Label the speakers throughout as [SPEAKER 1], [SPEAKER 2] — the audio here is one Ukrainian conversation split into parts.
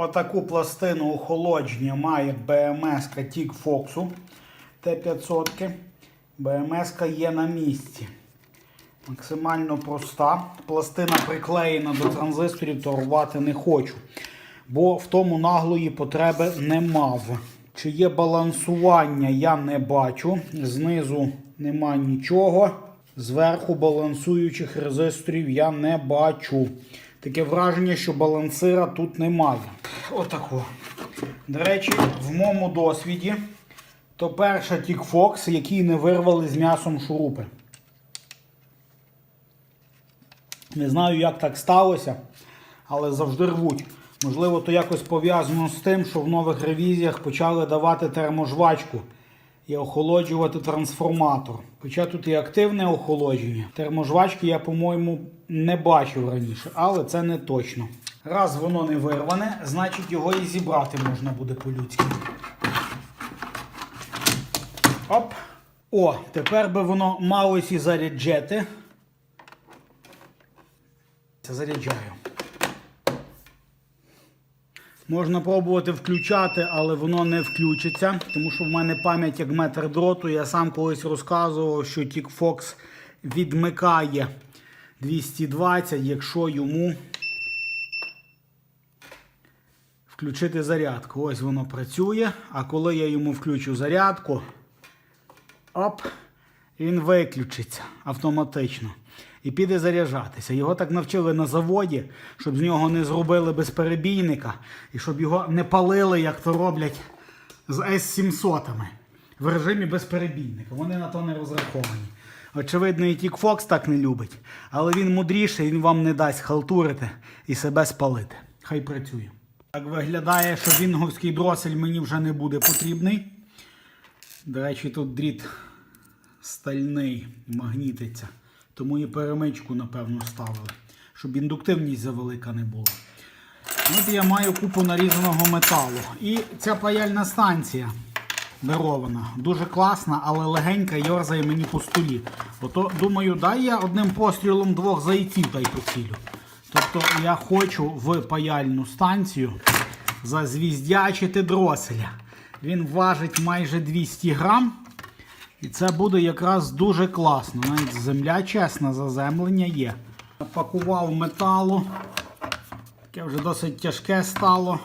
[SPEAKER 1] Отаку пластину охолодження має БМС Тік Фоксу Т500. БМС є на місці. Максимально проста. Пластина приклеєна до транзисторів, то рвати не хочу. Бо в тому наглої потреби не мав. Чи є балансування, я не бачу. Знизу нема нічого. Зверху балансуючих резисторів я не бачу. Таке враження, що балансира тут немає. Отако. До речі, в моєму досвіді то перша Тікфокс, який не вирвали з м'ясом шурупи. Не знаю, як так сталося, але завжди рвуть. Можливо, то якось пов'язано з тим, що в нових ревізіях почали давати терможвачку і охолоджувати трансформатор. Хоча тут і активне охолодження. Терможвачки я, по-моєму, не бачив раніше, але це не точно. Раз воно не вирване, значить його і зібрати можна буде по-людськи. Оп. О, тепер би воно малось і заряджати. Заряджаю. Можна пробувати включати, але воно не включиться, тому що в мене пам'ять як метр дроту. Я сам колись розказував, що TickFox відмикає 220, якщо йому включити зарядку. Ось воно працює. А коли я йому включу зарядку, оп, він виключиться автоматично і піде заряджатися. Його так навчили на заводі, щоб з нього не зробили безперебійника і щоб його не палили, як то роблять з С-700 в режимі безперебійника. Вони на то не розраховані. Очевидно, і Тік Фокс так не любить, але він мудріший, він вам не дасть халтурити і себе спалити. Хай працює. Так виглядає, що вінговський дросель мені вже не буде потрібний. До речі, тут дріт стальний, магнітиться. Тому і перемичку, напевно, ставили, щоб індуктивність завелика не була. От я маю купу нарізаного металу. І ця паяльна станція дарована. Дуже класна, але легенька йорзає мені по столі. Ото, думаю, дай я одним пострілом двох зайців та й поцілю. Тобто я хочу в паяльну станцію зазвіздячити дроселя. Він важить майже 200 грам. І це буде якраз дуже класно. Навіть земля чесна, заземлення є. Напакував металу. Таке вже досить тяжке стало.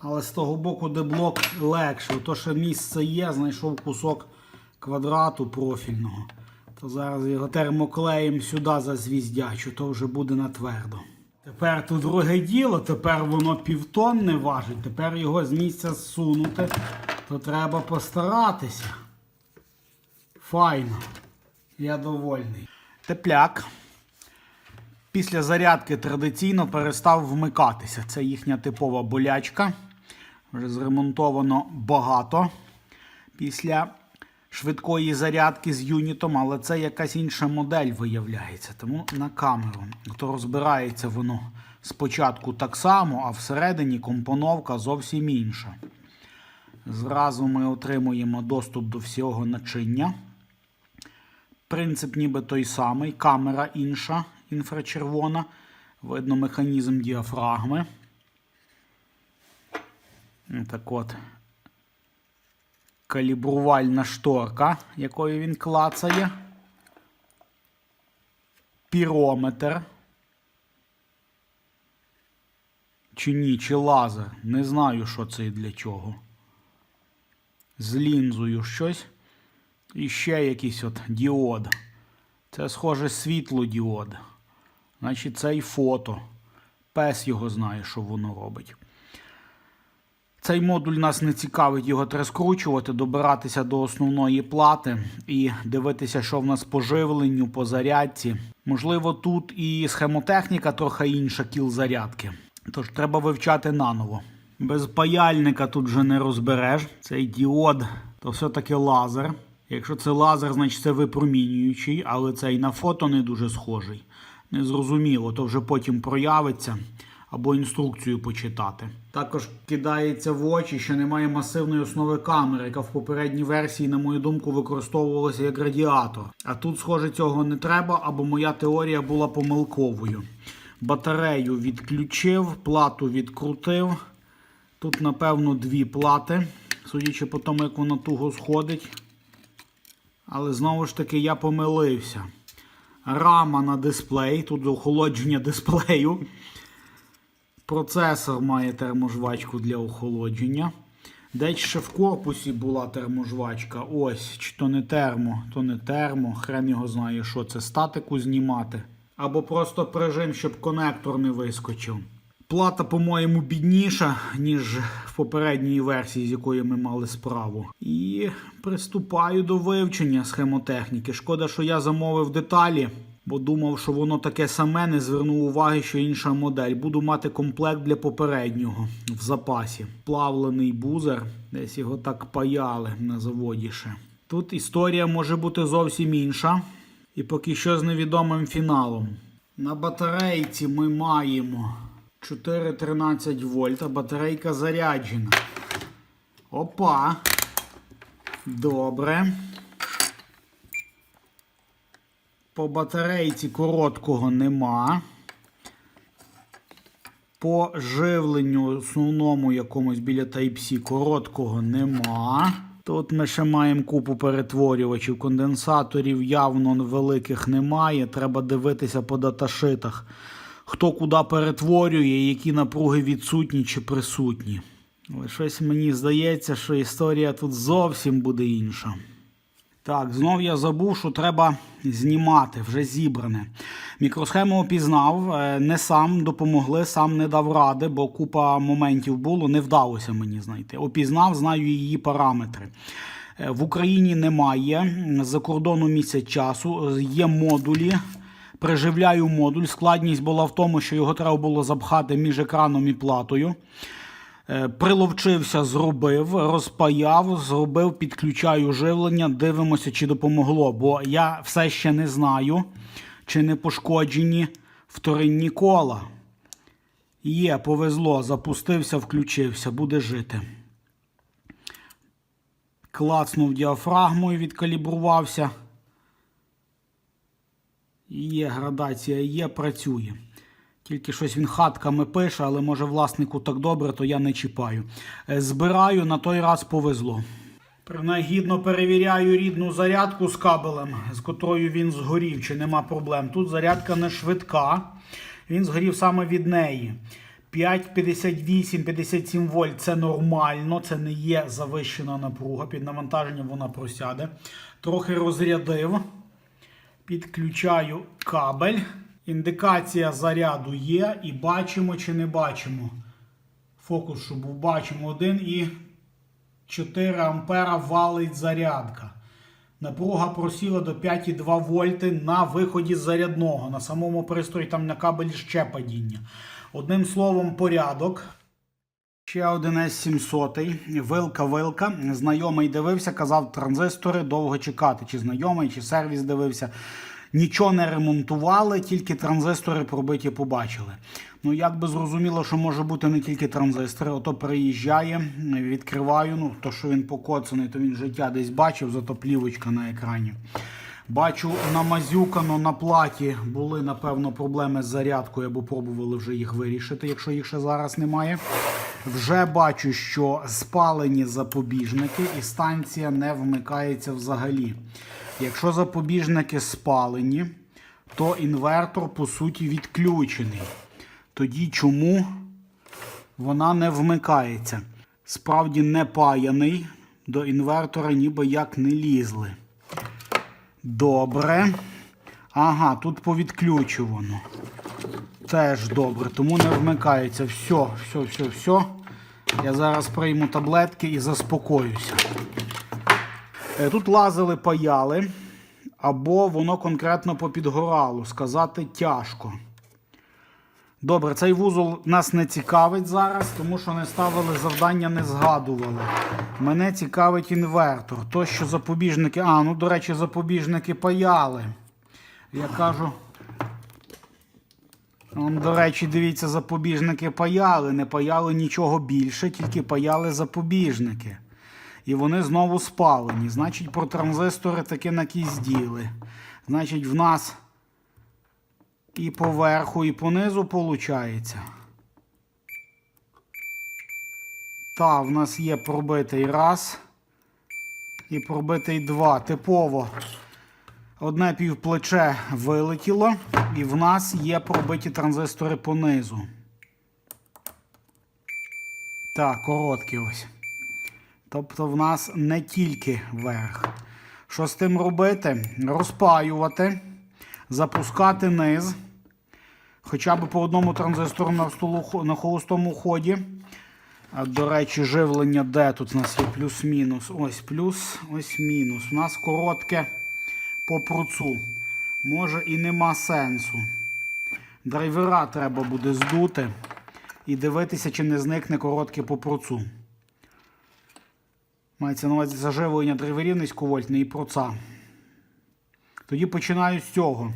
[SPEAKER 1] Але з того боку, де блок легше. То ще місце є, знайшов кусок квадрату профільного. То зараз його термоклеєм сюди зазвіздячу, то вже буде на твердо. Тепер тут друге діло, тепер воно півтонни важить. Тепер його з місця зсунути, то треба постаратися. Файно. Я довольний. Тепляк. Після зарядки традиційно перестав вмикатися. Це їхня типова болячка. Вже зремонтовано багато після швидкої зарядки з юнітом, але це якась інша модель виявляється. Тому на камеру. То розбирається воно спочатку так само, а всередині компоновка зовсім інша. Зразу ми отримуємо доступ до всього начиння. Принцип ніби той самий, камера інша, інфрачервона. Видно механізм діафрагми. Так от. Калібрувальна шторка, якою він клацає. Пірометр. Чи ні, чи лазер. Не знаю, що це і для чого. З лінзою щось. І ще якийсь от діод. Це схоже світлодіод. Значить, це і фото. Пес його знає, що воно робить. Цей модуль нас не цікавить, його скручувати, добиратися до основної плати і дивитися, що в нас по живленню, по зарядці. Можливо, тут і схемотехніка трохи інша кіл зарядки. Тож треба вивчати наново. Без паяльника тут вже не розбереш. Цей діод то все-таки лазер. Якщо це лазер, значить це випромінюючий, але цей на фото не дуже схожий. Незрозуміло, то вже потім проявиться або інструкцію почитати. Також кидається в очі, що немає масивної основи камери, яка в попередній версії, на мою думку, використовувалася як радіатор. А тут, схоже, цього не треба, або моя теорія була помилковою. Батарею відключив, плату відкрутив. Тут, напевно, дві плати, судячи по тому, як воно туго сходить. Але знову ж таки я помилився. Рама на дисплей, тут охолодження дисплею. Процесор має терможвачку для охолодження. Десь ще в корпусі була терможвачка. Ось, чи то не термо, то не термо. Хрен його знає, що це статику знімати. Або просто прижим, щоб конектор не вискочив. Плата, по-моєму, бідніша, ніж в попередній версії, з якою ми мали справу. І приступаю до вивчення схемотехніки. Шкода, що я замовив деталі, бо думав, що воно таке саме, не звернув уваги, що інша модель. Буду мати комплект для попереднього в запасі. Плавлений бузер, десь його так паяли на заводі ще. Тут історія може бути зовсім інша. І поки що з невідомим фіналом. На батарейці ми маємо 4,13 вольт, а батарейка заряджена. Опа. Добре. По батарейці короткого нема. По живленню основному якомусь біля Type-C короткого нема. Тут ми ще маємо купу перетворювачів. Конденсаторів явно великих немає. Треба дивитися по даташитах. Хто куди перетворює, які напруги відсутні чи присутні. Але щось мені здається, що історія тут зовсім буде інша. Так, знов я забув, що треба знімати, вже зібране. Мікросхему опізнав, е, не сам допомогли, сам не дав ради, бо купа моментів було, не вдалося мені знайти. Опізнав, знаю її параметри. Е, В Україні немає, за кордону місяць часу, є модулі. Приживляю модуль. Складність була в тому, що його треба було запхати між екраном і платою. Е, Приловчився, зробив, розпаяв, зробив, підключаю живлення, дивимося, чи допомогло. Бо я все ще не знаю, чи не пошкоджені вторинні кола. Є, повезло, запустився, включився, буде жити. Клацнув діафрагмою, відкалібрувався. Є градація, є, працює. Тільки щось він хатками пише, але може власнику так добре, то я не чіпаю. Е, Збираю, на той раз повезло. Принагідно перевіряю рідну зарядку з кабелем, з котрою він згорів, чи нема проблем. Тут зарядка не швидка, він згорів саме від неї. 5,58-57 вольт це нормально, це не є завищена напруга. Під навантаженням вона просяде. Трохи розрядив. Підключаю кабель. Індикація заряду є. І бачимо чи не бачимо. Фокус, щоб був бачимо 1 і 4 ампера валить зарядка. Напруга просіла до 5,2 вольти на виході з зарядного. На самому пристрої там на кабелі ще падіння. Одним словом, порядок. Ще один S700. Вилка-вилка. Знайомий дивився, казав, транзистори довго чекати. Чи знайомий, чи сервіс дивився. Нічого не ремонтували, тільки транзистори пробиті побачили. Ну, як би зрозуміло, що може бути не тільки транзистори, ото приїжджає, відкриваю. Ну, то, що він покоцаний, то він життя десь бачив, зато плівочка на екрані. Бачу, намазюкано на платі були, напевно, проблеми з зарядкою, або пробували вже їх вирішити, якщо їх ще зараз немає. Вже бачу, що спалені запобіжники і станція не вмикається взагалі. Якщо запобіжники спалені, то інвертор, по суті, відключений. Тоді чому вона не вмикається? Справді не паяний, до інвертора ніби як не лізли. Добре. Ага, тут повідключувано. Теж добре, тому не вмикається. Все, все, все, все. Я зараз прийму таблетки і заспокоюся. Е, Тут лазили, паяли, або воно конкретно попідгорало. Сказати тяжко. Добре, цей вузол нас не цікавить зараз, тому що не ставили завдання, не згадували. Мене цікавить інвертор. То, що запобіжники. А, ну, до речі, запобіжники паяли. Я кажу. Он, до речі, дивіться, запобіжники паяли. Не паяли нічого більше, тільки паяли запобіжники. І вони знову спалені. Значить, про транзистори таки накізділи. Значить, в нас і поверху, і понизу виходить. Та, в нас є пробитий раз і пробитий два. Типово одне півплече вилетіло, і в нас є пробиті транзистори понизу. Так, короткі ось. Тобто в нас не тільки верх. Що з тим робити? Розпаювати, запускати низ. Хоча б по одному транзистору на, столу, на холостому ході. До речі, живлення де тут у нас є плюс-мінус. Ось плюс, ось мінус. У нас коротке по пруцу. Може і нема сенсу. Драйвера треба буде здути і дивитися, чи не зникне коротке по пруцу. Мається на увазі заживлення драйверів низьковольтної і проца. Тоді починаю з цього.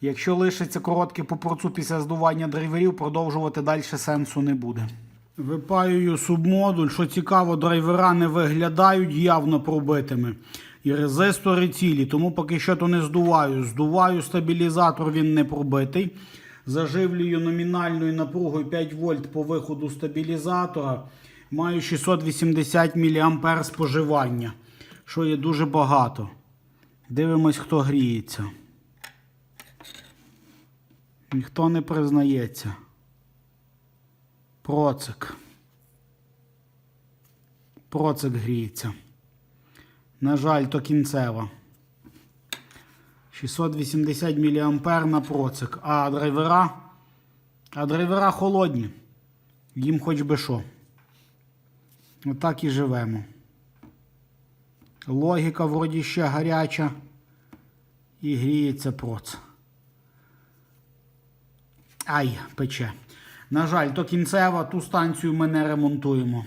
[SPEAKER 1] Якщо лишиться коротке по процу після здування драйверів, продовжувати далі сенсу не буде. Випаюю субмодуль. Що цікаво, драйвера не виглядають явно пробитими. І резистори цілі, тому поки що то не здуваю. Здуваю стабілізатор, він не пробитий. Заживлюю номінальною напругою 5 вольт по виходу стабілізатора. Маю 680 мА споживання, що є дуже багато. Дивимось, хто гріється. Ніхто не признається. Процик. Процик гріється. На жаль, то кінцева. 680 мА на процик. А драйвера? А драйвера холодні. Їм хоч би що. Отак і живемо. Логіка вроді ще гаряча. І гріється проц. Ай, пече. На жаль, то кінцева, ту станцію ми не ремонтуємо.